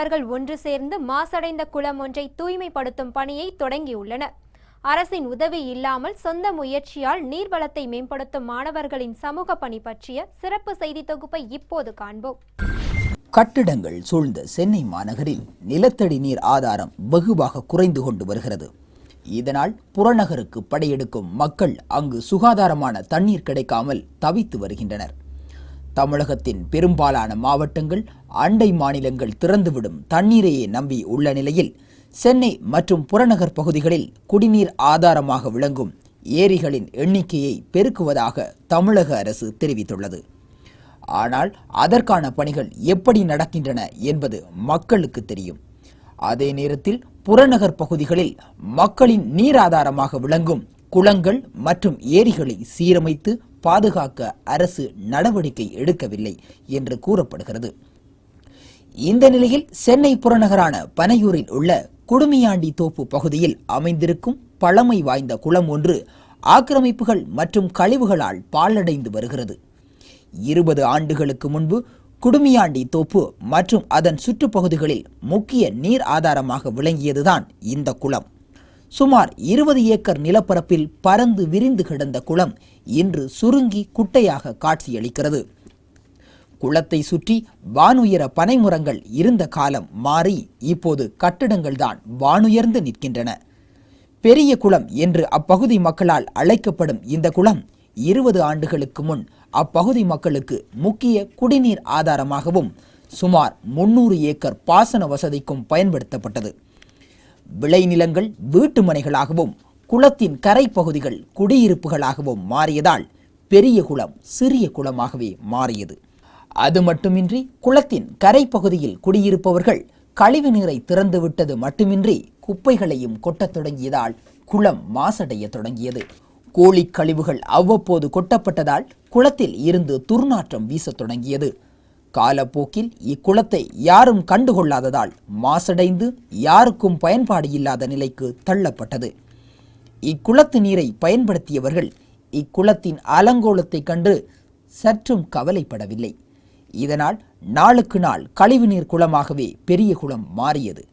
மாணவர்கள் ஒன்று சேர்ந்து மாசடைந்த குளம் ஒன்றை தூய்மைப்படுத்தும் பணியை தொடங்கியுள்ளனர். அரசின் உதவி இல்லாமல் சொந்த முயற்சியால் நீர்வளத்தை மேம்படுத்தும் மாணவர்களின் சமூக பணி பற்றிய சிறப்பு செய்தி தொகுப்பை இப்போது காண்போம். கட்டிடங்கள் சூழ்ந்த சென்னை மாநகரில் நிலத்தடி நீர் ஆதாரம் வெகுவாக குறைந்து கொண்டு வருகிறது. இதனால் புறநகருக்கு படையெடுக்கும் மக்கள் அங்கு சுகாதாரமான தண்ணீர் கிடைக்காமல் தவித்து வருகின்றனர். தமிழகத்தின் பெரும்பாலான மாவட்டங்கள் அண்டை மாநிலங்கள் திறந்துவிடும் தண்ணீரையே நம்பி உள்ள நிலையில் சென்னை மற்றும் புறநகர் பகுதிகளில் குடிநீர் ஆதாரமாக விளங்கும் ஏரிகளின் எண்ணிக்கையை பெருக்குவதாக தமிழக அரசு தெரிவித்துள்ளது. ஆனால் அதற்கான பணிகள் எப்படி நடக்கின்றன என்பது மக்களுக்கு தெரியும். அதே நேரத்தில் புறநகர் பகுதிகளில் மக்களின் நீர் ஆதாரமாக விளங்கும் குளங்கள் மற்றும் ஏரிகளை சீரமைத்து பாதுகாக்க அரசு நடவடிக்கை எடுக்கவில்லை என்று கூறப்படுகிறது. இந்த நிலையில் சென்னை புறநகரான பனையூரில் உள்ள குடுமியாண்டி தோப்பு பகுதியில் அமைந்திருக்கும் பழமை வாய்ந்த குளம் ஒன்று ஆக்கிரமிப்புகள் மற்றும் கழிவுகளால் பாழடைந்து வருகிறது. இருபது ஆண்டுகளுக்கு முன்பு குடுமியாண்டி தோப்பு மற்றும் அதன் சுற்றுப்பகுதிகளில் முக்கிய நீர் ஆதாரமாக விளங்கியதுதான் இந்த குளம். சுமார் இருபது ஏக்கர் நிலப்பரப்பில் பறந்து விரிந்து கிடந்த குளம் இன்று சுருங்கி குட்டையாக காட்சியளிக்கிறது. குளத்தை சுற்றி வானுயர பனைமுரங்கள் இருந்த காலம் மாறி இப்போது கட்டிடங்கள்தான் வானுயர்ந்து நிற்கின்றன. பெரிய குளம் என்று அப்பகுதி மக்களால் அழைக்கப்படும் இந்த குளம் இருபது ஆண்டுகளுக்கு முன் அப்பகுதி மக்களுக்கு முக்கிய குடிநீர் ஆதாரமாகவும் சுமார் முன்னூறு ஏக்கர் பாசன வசதிக்கும் பயன்படுத்தப்பட்டது. விளைநிலங்கள் வீட்டு மனைகளாகவும் குளத்தின் கரை பகுதிகள் குடியிருப்புகளாகவும் மாறியதால் பெரிய குளம் சிறிய குளமாகவே மாறியது. அது மட்டுமின்றி குளத்தின் கரை பகுதியில் குடியிருப்பவர்கள் கழிவு நீரை திறந்துவிட்டது மட்டுமின்றி குப்பைகளையும் கொட்டத் தொடங்கியதால் குளம் மாசடைய தொடங்கியது. கோழி கழிவுகள் அவ்வப்போது கொட்டப்பட்டதால் குளத்தில் இருந்து துர்நாற்றம் வீசத் தொடங்கியது. காலப்போக்கில் இக்குளத்தை யாரும் கண்டுகொள்ளாததால் மாசடைந்து யாருக்கும் பயன்பாடு இல்லாத நிலைக்கு தள்ளப்பட்டது. இக்குளத்து நீரை பயன்படுத்தியவர்கள் இக்குளத்தின் அலங்கோலத்தைக் கண்டு சற்றும் கவலைப்படவில்லை. இதனால் நாளுக்கு நாள் கழிவுநீர் குளமாகவே பெரிய குளம் மாறியது.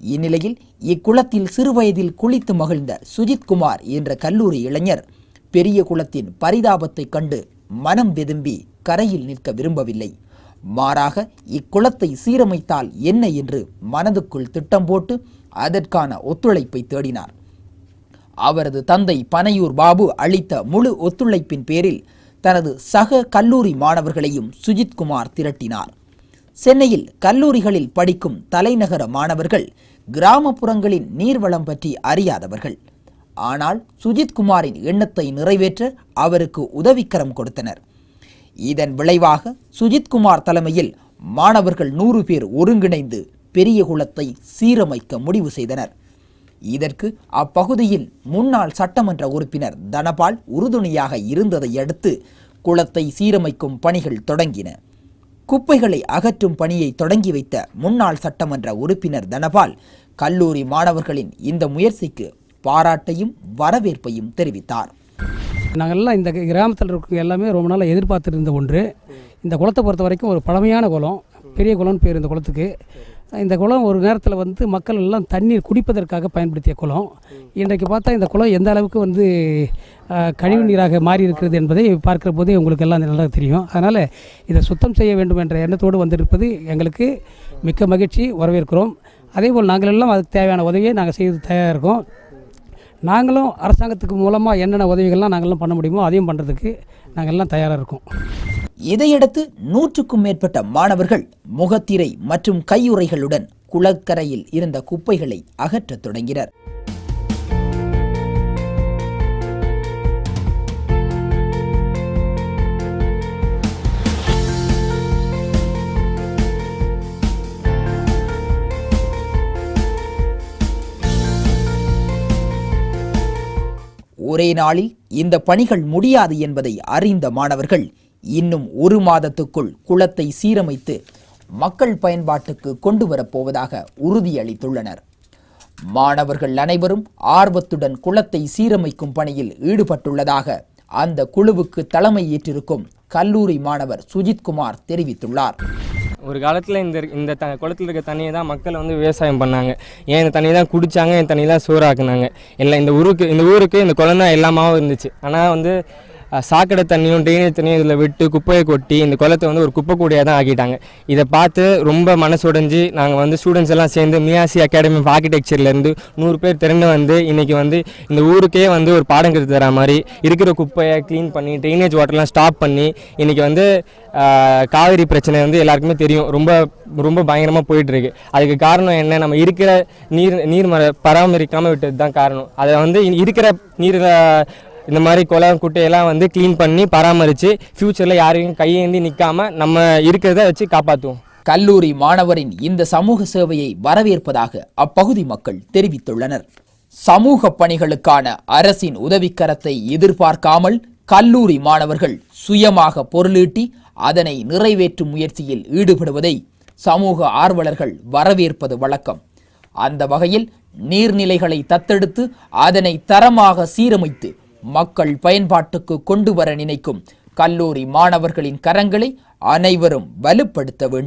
இந்நிலையில் இக்குளத்தில் சிறுவயதில் குளித்து மகிழ்ந்த சுஜித்குமார் என்ற கல்லூரி இளைஞர் பெரிய குளத்தின் பரிதாபத்தைக் கண்டு மனம் வெதும்பி கரையில் நிற்க விரும்பவில்லை. மாறாக இக்குளத்தை சீரமைத்தால் என்ன என்று மனதுக்குள் திட்டம் போட்டு அதற்கான ஒத்துழைப்பை தேடினார். அவரது தந்தை பனையூர் பாபு அளித்த முழு ஒத்துழைப்பின் பேரில் தனது சக கல்லூரி மாணவர்களையும் சுஜித்குமார் திரட்டினார். சென்னையில் கல்லூரிகளில் படிக்கும் தலைநகர மாணவர்கள் கிராமப்புறங்களின் நீர்வளம் பற்றி அறியாதவர்கள். ஆனால் சுஜித்குமாரின் எண்ணத்தை நிறைவேற்ற அவருக்கு உதவிக்கரம் கொடுத்தனர். இதன் விளைவாக சுஜித்குமார் தலைமையில் மாணவர்கள் நூறு பேர் ஒருங்கிணைந்து பெரிய குளத்தை சீரமைக்க முடிவு செய்தனர். இதற்கு அப்பகுதியில் முன்னாள் சட்டமன்ற உறுப்பினர் தனபால் உறுதுணையாக இருந்ததை அடுத்து குளத்தை சீரமைக்கும் பணிகள் தொடங்கின. குப்பைகளை அகற்றும் பணியை தொடங்கி வைத்த முன்னாள் சட்டமன்ற உறுப்பினர் தனபால் கல்லூரி மாணவர்களின் இந்த முயற்சிக்கு பாராட்டையும் வரவேற்பையும் தெரிவித்தார். நாங்கள்லாம் இந்த கிராமத்தில் இருக்கிற எல்லாமே ரொம்ப நாளாக எதிர்பார்த்துருந்த ஒன்று. இந்த குளத்தை பொறுத்த வரைக்கும் ஒரு பழமையான குளம் பெரிய குளம்னு பேர் இந்த குளத்துக்கு. இந்த குளம் ஒரு நேரத்தில் வந்து மக்கள் எல்லாம் தண்ணீர் குடிப்பதற்காக பயன்படுத்திய குளம். இன்றைக்கு பார்த்தா இந்த குளம் எந்த அளவுக்கு வந்து கழிவு நீராக மாறி இருக்கிறது என்பதை பார்க்குற போதே உங்களுக்கு எல்லாம் நல்லா தெரியும். அதனால் இதை சுத்தம் செய்ய வேண்டும் என்ற எண்ணத்தோடு வந்திருப்பது எங்களுக்கு மிக்க மகிழ்ச்சி. வரவேற்கிறோம். அதேபோல் நாங்கள் எல்லாம் அதுக்கு தேவையான உதவியை நாங்கள் செய்து தயாராக இருக்கோம். நாங்களும் அரசாங்கத்துக்கு மூலமாக என்னென்ன உதவிகள்லாம் நாங்கள்லாம் பண்ண முடியுமோ அதையும் பண்ணுறதுக்கு நாங்கள் எல்லாம் தயாராக இருக்கோம். இதையடுத்து நூற்றுக்கும் மேற்பட்ட மாணவர்கள் முகத்திரை மற்றும் கையுறைகளுடன் குளக்கரையில் இருந்த குப்பைகளை அகற்றத் தொடங்கினர். ஒரே நாளில் இந்த பணிகள் முடியாது என்பதை அறிந்த மாணவர்கள் இன்னும் ஒரு மாதத்துக்குள் குளத்தை சீரமைத்து மக்கள் பயன்பாட்டுக்கு கொண்டு வரப்போவதாக உறுதியளித்துள்ளனர். மாணவர்கள் அனைவரும் ஆர்வத்துடன் குளத்தை சீரமைக்கும் பணியில் ஈடுபட்டுள்ளதாக அந்த குழுவுக்கு தலைமை ஏற்றிருக்கும் கல்லூரி மாணவர் சுஜித்குமார் தெரிவித்துள்ளார். ஒரு காலத்தில் இந்த இந்த த குளத்தில் இருக்க தண்ணியை தான் மக்கள் வந்து விவசாயம் பண்ணாங்க. ஏன் இந்த தண்ணியை தான் குடித்தாங்க என் தண்ணி தான் சோறாக்குனாங்க? எல்லாம் இந்த ஊருக்கு இந்த ஊருக்கு இந்த குளம் தான் எல்லாமாவும் இருந்துச்சு. ஆனால் வந்து சாக்கடை தண்ணியும் ட்ரைனேஜ் தண்ணியும் இதில் விட்டு குப்பையை கொட்டி இந்த குளத்தை வந்து ஒரு குப்பை கூடையாக தான் ஆக்கிட்டாங்க. இதை பார்த்து ரொம்ப மனசுடைஞ்சு நாங்கள் வந்து ஸ்டூடெண்ட்ஸ் எல்லாம் சேர்ந்து மியாசி அகாடமி ஆஃப் ஆர்கிடெக்சர்லேருந்து நூறு பேர் திறந்து வந்து இன்றைக்கி வந்து இந்த ஊருக்கே வந்து ஒரு பாடம் கற்று தர மாதிரி இருக்கிற குப்பையை க்ளீன் பண்ணி ட்ரைனேஜ் வாட்டர்லாம் ஸ்டாப் பண்ணி இன்றைக்கி வந்து காவிரி பிரச்சனை வந்து எல்லாருக்குமே தெரியும். ரொம்ப ரொம்ப பயங்கரமாக போயிட்டுருக்கு. அதுக்கு காரணம் என்ன? நம்ம இருக்கிற நீர் நீர் மர பராமரிக்காமல் விட்டது தான் காரணம். அதை வந்து இருக்கிற நீரை இந்த மாதிரி குளம் குட்டையெல்லாம் வந்து க்ளீன் பண்ணி பராமரித்து ஃப்யூச்சரில் யாரையும் கையேந்தி நிற்காம நம்ம இருக்கிறத வச்சு காப்பாற்றுவோம் கல்லூரி மாணவரின் இந்த சமூக சேவையை வரவேற்பதாக அப்பகுதி மக்கள் தெரிவித்துள்ளனர். சமூக பணிகளுக்கான அரசின் உதவிக்கரத்தை எதிர்பார்க்காமல் கல்லூரி மாணவர்கள் சுயமாக பொருளீட்டி அதனை நிறைவேற்றும் முயற்சியில் ஈடுபடுவதை சமூக ஆர்வலர்கள் வரவேற்பது வழக்கம். அந்த வகையில் நீர்நிலைகளை தத்தெடுத்து அதனை தரமாக சீரமைத்து மக்கள் பயன்பாட்டுக்கு கொண்டு வர நினைக்கும் கல்லூரி மாணவர்களின் கரங்களை அனைவரும் வலுப்படுத்த வேண்டும்.